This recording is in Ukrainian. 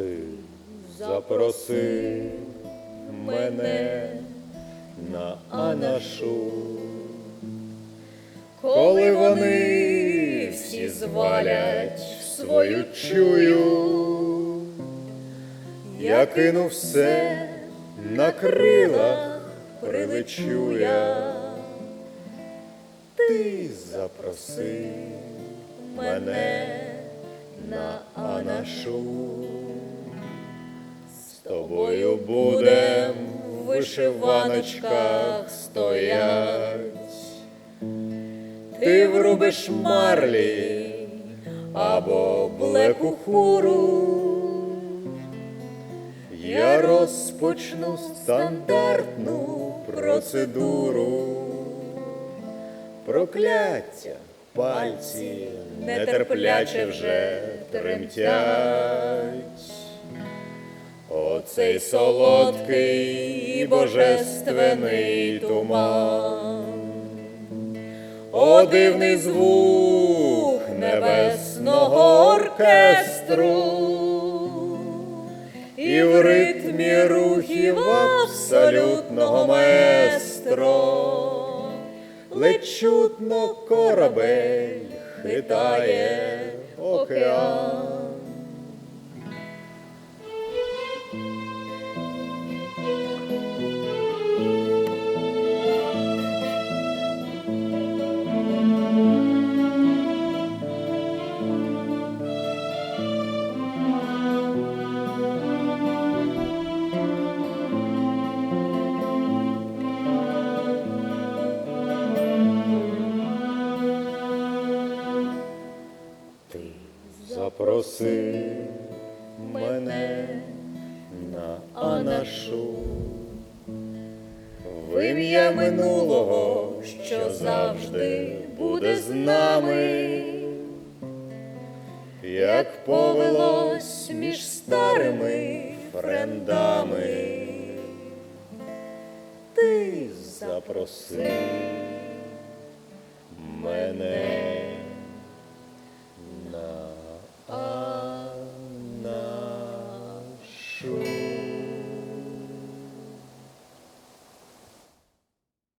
Ти запроси мене на Анашу, коли вони всі звалять в свою чую, я кину все на крилах, прилечу я. Ти запроси мене на Анашу. Тобою будем в вишиваночках стоять. Ти врубиш марлі або блеку хуру. Я розпочну стандартну процедуру. Прокляття пальці нетерпляче вже тремтять. Оцей солодкий і божественний туман. О, дивний звук небесного оркестру, і в ритмі рухів абсолютного маестро ледь корабель хитає океан. Ти запроси мене на Анашу. В ім'я минулого, що завжди буде з нами, як повелось між старими френдами. Ти запроси мене.